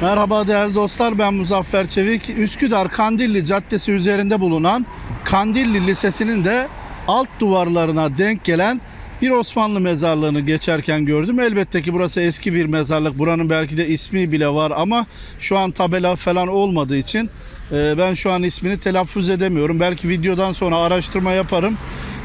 Merhaba değerli dostlar ben Muzaffer Çevik. Üsküdar Kandilli Caddesi üzerinde bulunan Kandilli Lisesi'nin de alt duvarlarına denk gelen bir Osmanlı mezarlığını geçerken gördüm. Elbette ki burası eski bir mezarlık. Buranın belki de ismi bile var ama şu an tabela falan olmadığı için e, ben şu an ismini telaffuz edemiyorum. Belki videodan sonra araştırma yaparım.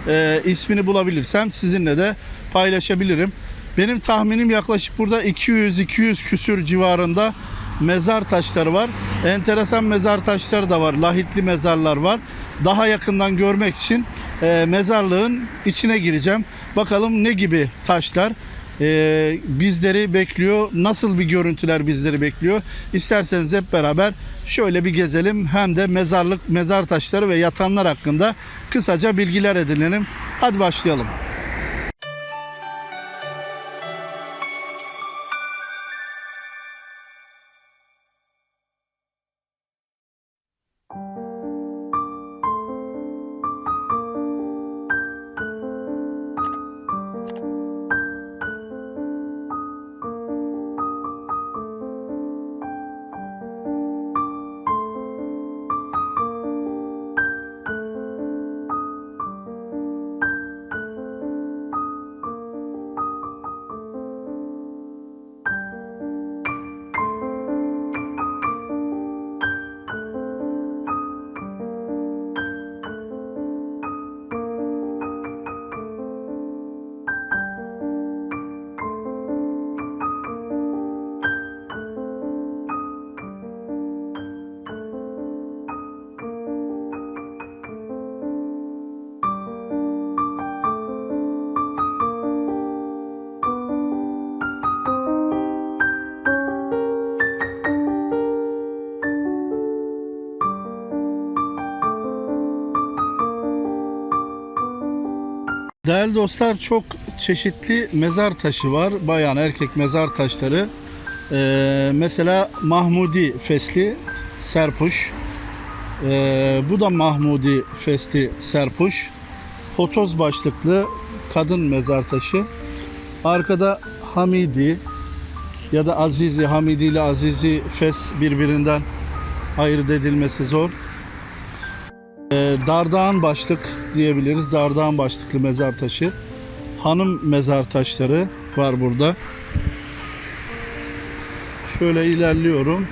E, ismini bulabilirsem sizinle de paylaşabilirim. Benim tahminim yaklaşık burada 200-200 küsür civarında mezar taşları var. Enteresan mezar taşları da var. Lahitli mezarlar var. Daha yakından görmek için e, mezarlığın içine gireceğim. Bakalım ne gibi taşlar e, bizleri bekliyor. Nasıl bir görüntüler bizleri bekliyor. İsterseniz hep beraber şöyle bir gezelim. Hem de mezarlık, mezar taşları ve yatanlar hakkında kısaca bilgiler edinelim. Hadi başlayalım. Değerli dostlar çok çeşitli mezar taşı var. Bayan erkek mezar taşları. Ee, mesela Mahmudi fesli serpuş. Ee, bu da Mahmudi fesli serpuş. Hotoz başlıklı kadın mezar taşı. Arkada Hamidi ya da Azizi, Hamidi ile Azizi fes birbirinden ayırt edilmesi zor. Ee, Dardağın başlık diyebiliriz. Dardağın başlıklı mezar taşı. Hanım mezar taşları var burada. Şöyle ilerliyorum.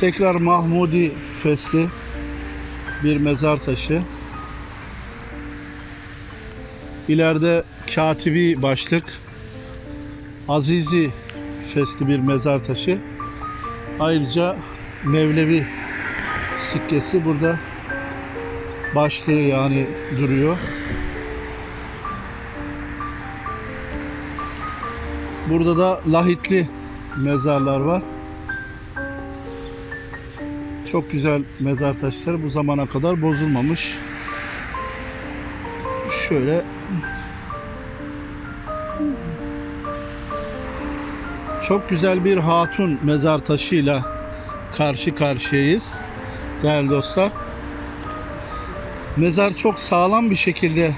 Tekrar Mahmudi fesli bir mezar taşı. İleride Katibi başlık. Azizi fesli bir mezar taşı. Ayrıca Mevlevi sikkesi burada başlığı yani duruyor. Burada da lahitli mezarlar var. Çok güzel mezar taşları bu zamana kadar bozulmamış. Şöyle çok güzel bir hatun mezar taşıyla karşı karşıyayız değerli dostlar. Mezar çok sağlam bir şekilde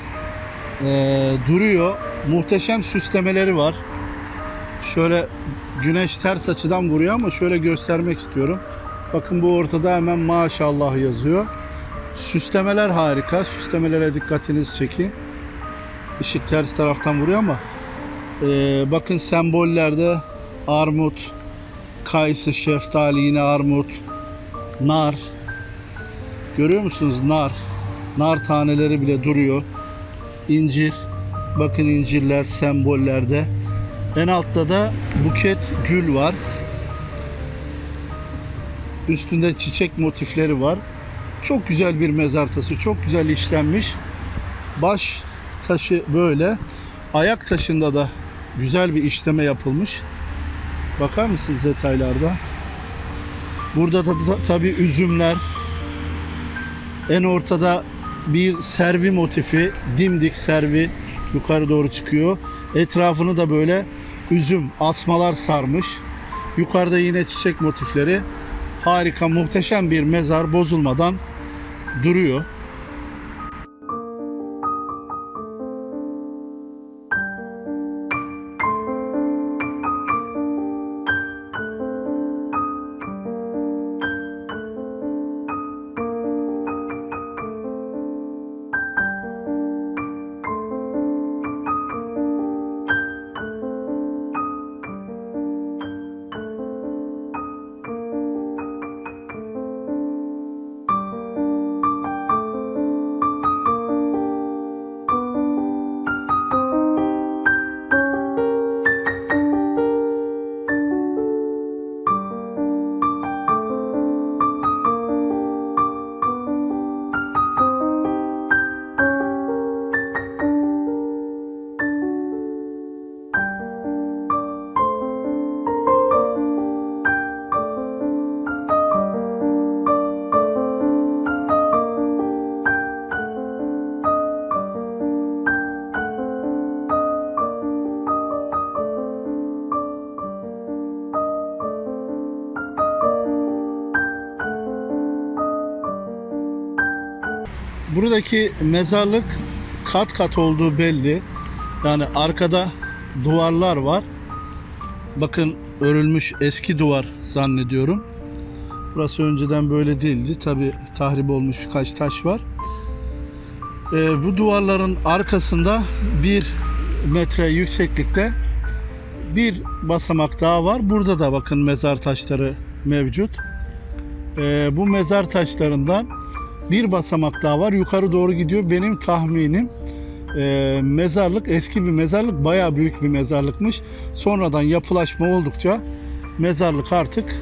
e, duruyor. Muhteşem süslemeleri var. Şöyle güneş ters açıdan vuruyor ama şöyle göstermek istiyorum. Bakın bu ortada hemen maşallah yazıyor. Süslemeler harika. Süslemelere dikkatinizi çekin. Işık ters taraftan vuruyor ama e, bakın sembollerde armut, kayısı, şeftali, yine armut, nar, Görüyor musunuz nar? Nar taneleri bile duruyor. İncir. Bakın incirler sembollerde. En altta da buket gül var. Üstünde çiçek motifleri var. Çok güzel bir mezar taşı. Çok güzel işlenmiş. Baş taşı böyle. Ayak taşında da güzel bir işleme yapılmış. Bakar mısınız detaylarda? Burada da, da tabii üzümler, en ortada bir servi motifi, dimdik servi yukarı doğru çıkıyor. Etrafını da böyle üzüm, asmalar sarmış. Yukarıda yine çiçek motifleri. Harika, muhteşem bir mezar bozulmadan duruyor. Buradaki mezarlık kat kat olduğu belli. Yani arkada duvarlar var. Bakın örülmüş eski duvar zannediyorum. Burası önceden böyle değildi. Tabi tahrip olmuş birkaç taş var. Ee, bu duvarların arkasında bir metre yükseklikte bir basamak daha var. Burada da bakın mezar taşları mevcut. Ee, bu mezar taşlarından bir basamak daha var. Yukarı doğru gidiyor. Benim tahminim e, mezarlık eski bir mezarlık. Bayağı büyük bir mezarlıkmış. Sonradan yapılaşma oldukça mezarlık artık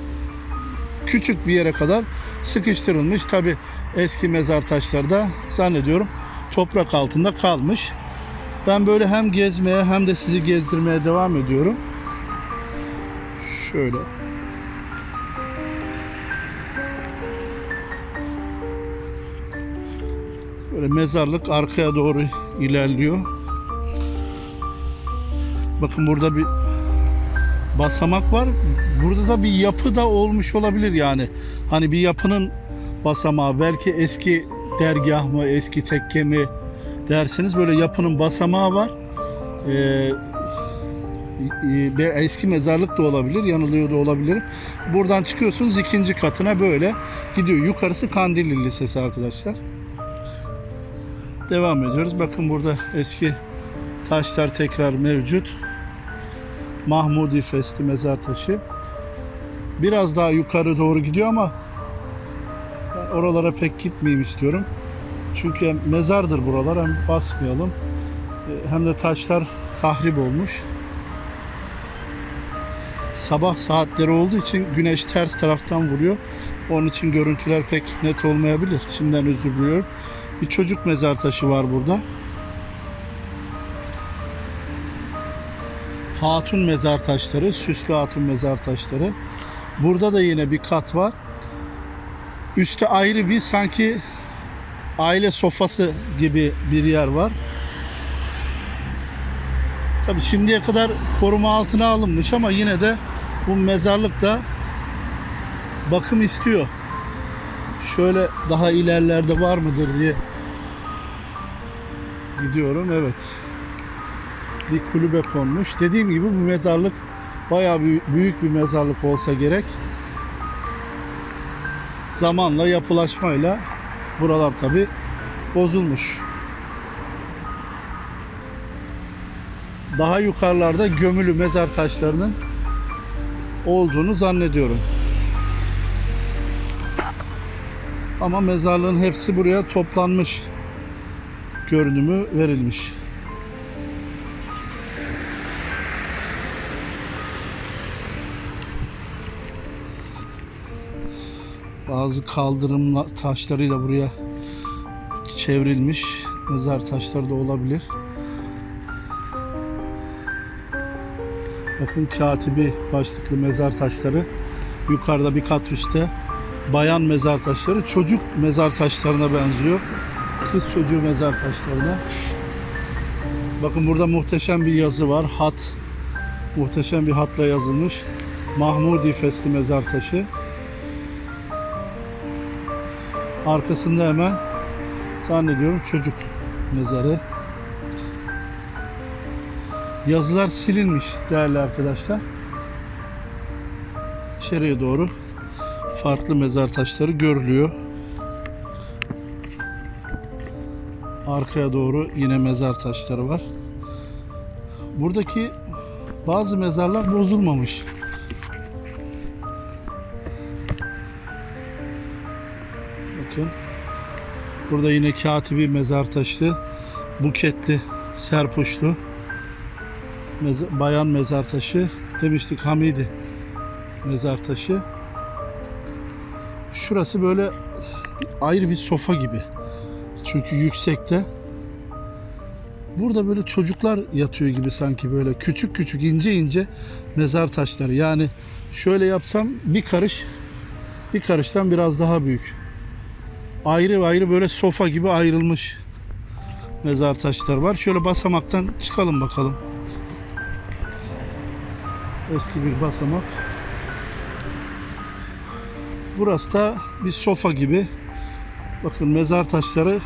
küçük bir yere kadar sıkıştırılmış. Tabi eski mezar taşları da zannediyorum toprak altında kalmış. Ben böyle hem gezmeye hem de sizi gezdirmeye devam ediyorum. Şöyle. Böyle mezarlık arkaya doğru ilerliyor. Bakın burada bir basamak var. Burada da bir yapı da olmuş olabilir yani. Hani bir yapının basamağı belki eski dergah mı, eski tekke mi dersiniz. Böyle yapının basamağı var. Ee, eski mezarlık da olabilir, yanılıyor da olabilir. Buradan çıkıyorsunuz ikinci katına böyle gidiyor. Yukarısı Kandilli Lisesi arkadaşlar. Devam ediyoruz. Bakın burada eski taşlar tekrar mevcut. Mahmudi Festi mezar taşı. Biraz daha yukarı doğru gidiyor ama ben oralara pek gitmeyeyim istiyorum. Çünkü hem mezardır buralar hem basmayalım. E, Hem de taşlar tahrip olmuş. Sabah saatleri olduğu için güneş ters taraftan vuruyor. Onun için görüntüler pek net olmayabilir. Şimdiden özür diliyorum. Bir çocuk mezar taşı var burada. Hatun mezar taşları, süslü hatun mezar taşları. Burada da yine bir kat var. Üstte ayrı bir sanki aile sofası gibi bir yer var. Tabii şimdiye kadar koruma altına alınmış ama yine de bu mezarlık da bakım istiyor. Şöyle daha ilerlerde var mıdır diye gidiyorum. Evet bir kulübe konmuş. Dediğim gibi bu mezarlık bayağı büyü- büyük bir mezarlık olsa gerek. Zamanla yapılaşmayla buralar tabi bozulmuş. Daha yukarılarda gömülü mezar taşlarının olduğunu zannediyorum. Ama mezarlığın hepsi buraya toplanmış görünümü verilmiş. Bazı kaldırım taşlarıyla buraya çevrilmiş mezar taşları da olabilir. Bakın katibi başlıklı mezar taşları. Yukarıda bir kat üstte bayan mezar taşları çocuk mezar taşlarına benziyor. Kız çocuğu mezar taşlarına. Bakın burada muhteşem bir yazı var. Hat. Muhteşem bir hatla yazılmış. Mahmudi Festi mezar taşı. Arkasında hemen zannediyorum çocuk mezarı. Yazılar silinmiş değerli arkadaşlar. İçeriye doğru farklı mezar taşları görülüyor. Arkaya doğru yine mezar taşları var. Buradaki bazı mezarlar bozulmamış. Bakın. Burada yine katibi mezar taşı, buketli, serpuşlu mez- bayan mezar taşı. Demiştik Hamidi mezar taşı. Şurası böyle ayrı bir sofa gibi. Çünkü yüksekte. Burada böyle çocuklar yatıyor gibi sanki böyle küçük küçük ince ince mezar taşları. Yani şöyle yapsam bir karış bir karıştan biraz daha büyük. Ayrı ayrı böyle sofa gibi ayrılmış mezar taşları var. Şöyle basamaktan çıkalım bakalım. Eski bir basamak. Burası da bir sofa gibi. Bakın mezar taşları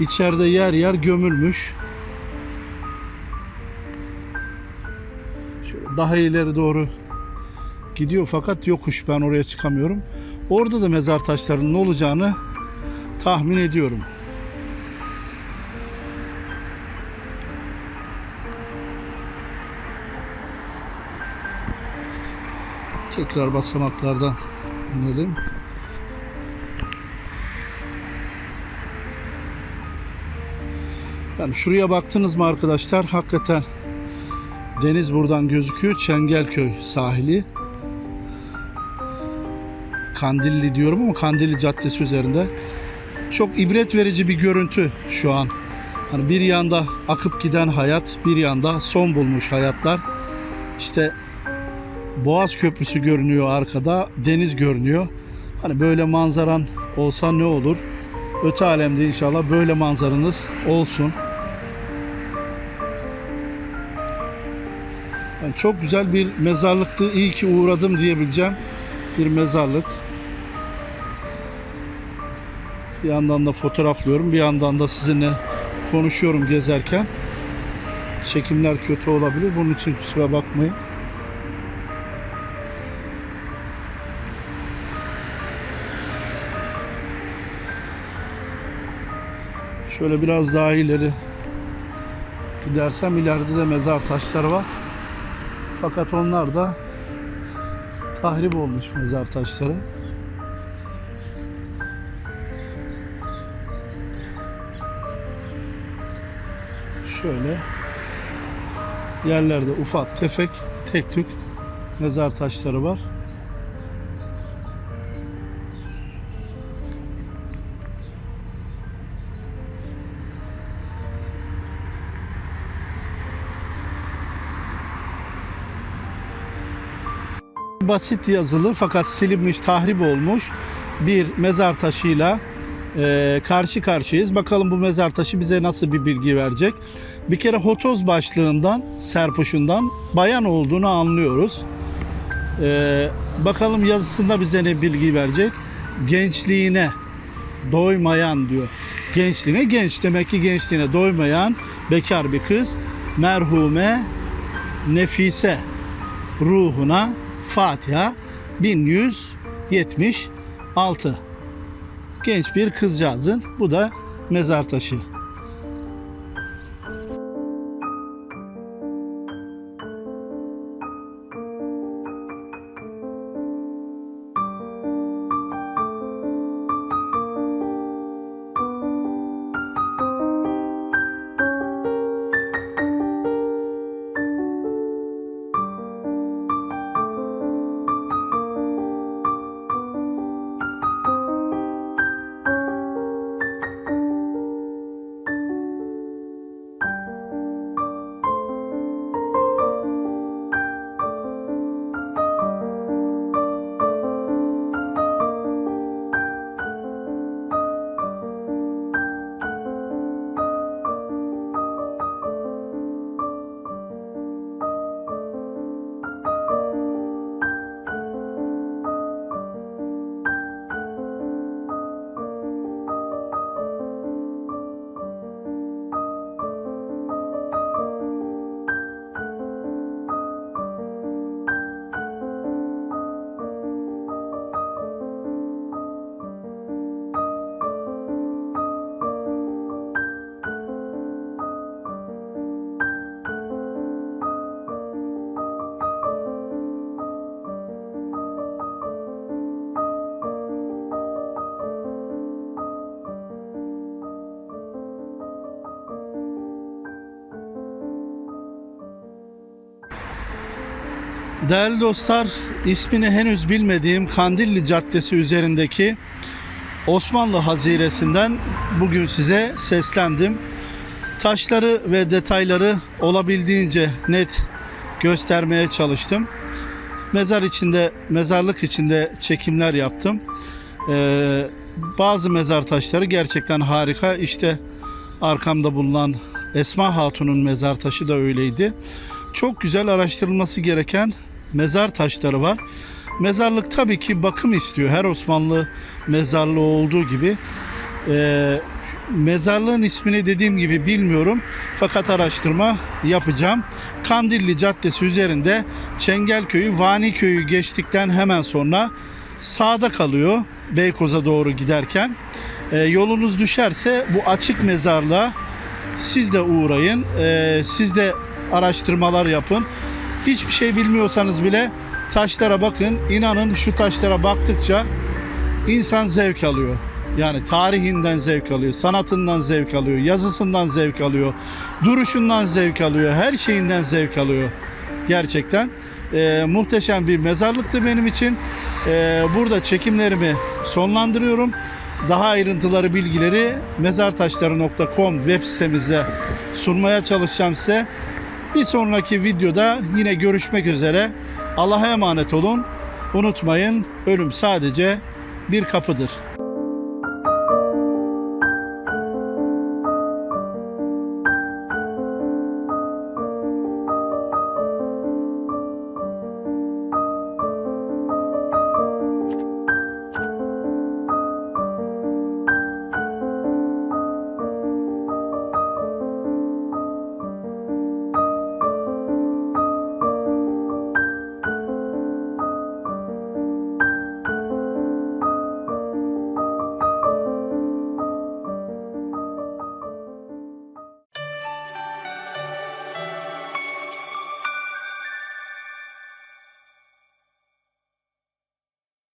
içeride yer yer gömülmüş. Şöyle daha ileri doğru gidiyor fakat yokuş ben oraya çıkamıyorum. Orada da mezar taşlarının ne olacağını tahmin ediyorum. Tekrar basamaklardan inelim. Yani şuraya baktınız mı arkadaşlar? Hakikaten deniz buradan gözüküyor. Çengelköy sahili. Kandilli diyorum ama Kandilli Caddesi üzerinde. Çok ibret verici bir görüntü şu an. Hani bir yanda akıp giden hayat, bir yanda son bulmuş hayatlar. İşte Boğaz Köprüsü görünüyor arkada, deniz görünüyor. Hani böyle manzaran olsa ne olur? Öte alemde inşallah böyle manzaranız olsun. Yani çok güzel bir mezarlıktı. İyi ki uğradım diyebileceğim bir mezarlık. Bir yandan da fotoğraflıyorum, bir yandan da sizinle konuşuyorum gezerken. Çekimler kötü olabilir. Bunun için kusura bakmayın. Şöyle biraz daha ileri gidersem ileride de mezar taşları var. Fakat onlar da tahrip olmuş mezar taşları. Şöyle yerlerde ufak tefek tek tük mezar taşları var. Basit yazılı fakat silinmiş, tahrip olmuş bir mezar taşıyla e, karşı karşıyayız. Bakalım bu mezar taşı bize nasıl bir bilgi verecek. Bir kere Hotoz başlığından, serpuşundan bayan olduğunu anlıyoruz. E, bakalım yazısında bize ne bilgi verecek. Gençliğine doymayan diyor. Gençliğine genç demek ki gençliğine doymayan bekar bir kız merhume Nefise ruhuna Fatiha 1176. Genç bir kızcağızın bu da mezar taşı. Değerli dostlar, ismini henüz bilmediğim Kandilli Caddesi üzerindeki Osmanlı Haziresi'nden bugün size seslendim. Taşları ve detayları olabildiğince net göstermeye çalıştım. Mezar içinde, mezarlık içinde çekimler yaptım. Ee, bazı mezar taşları gerçekten harika. İşte arkamda bulunan Esma Hatun'un mezar taşı da öyleydi. Çok güzel araştırılması gereken mezar taşları var. Mezarlık tabii ki bakım istiyor. Her Osmanlı mezarlığı olduğu gibi. Ee, mezarlığın ismini dediğim gibi bilmiyorum fakat araştırma yapacağım. Kandilli Caddesi üzerinde Çengelköy'ü, Vaniköy'ü geçtikten hemen sonra sağda kalıyor Beykoz'a doğru giderken. E, yolunuz düşerse bu açık mezarlığa siz de uğrayın. E, siz de araştırmalar yapın. Hiçbir şey bilmiyorsanız bile taşlara bakın. İnanın şu taşlara baktıkça insan zevk alıyor. Yani tarihinden zevk alıyor, sanatından zevk alıyor, yazısından zevk alıyor, duruşundan zevk alıyor, her şeyinden zevk alıyor. Gerçekten Ee, muhteşem bir mezarlıktı benim için. Ee, burada çekimlerimi sonlandırıyorum. Daha ayrıntıları, bilgileri mezartaşları.com web sitemizde sunmaya çalışacağım size. Bir sonraki videoda yine görüşmek üzere. Allah'a emanet olun. Unutmayın ölüm sadece bir kapıdır.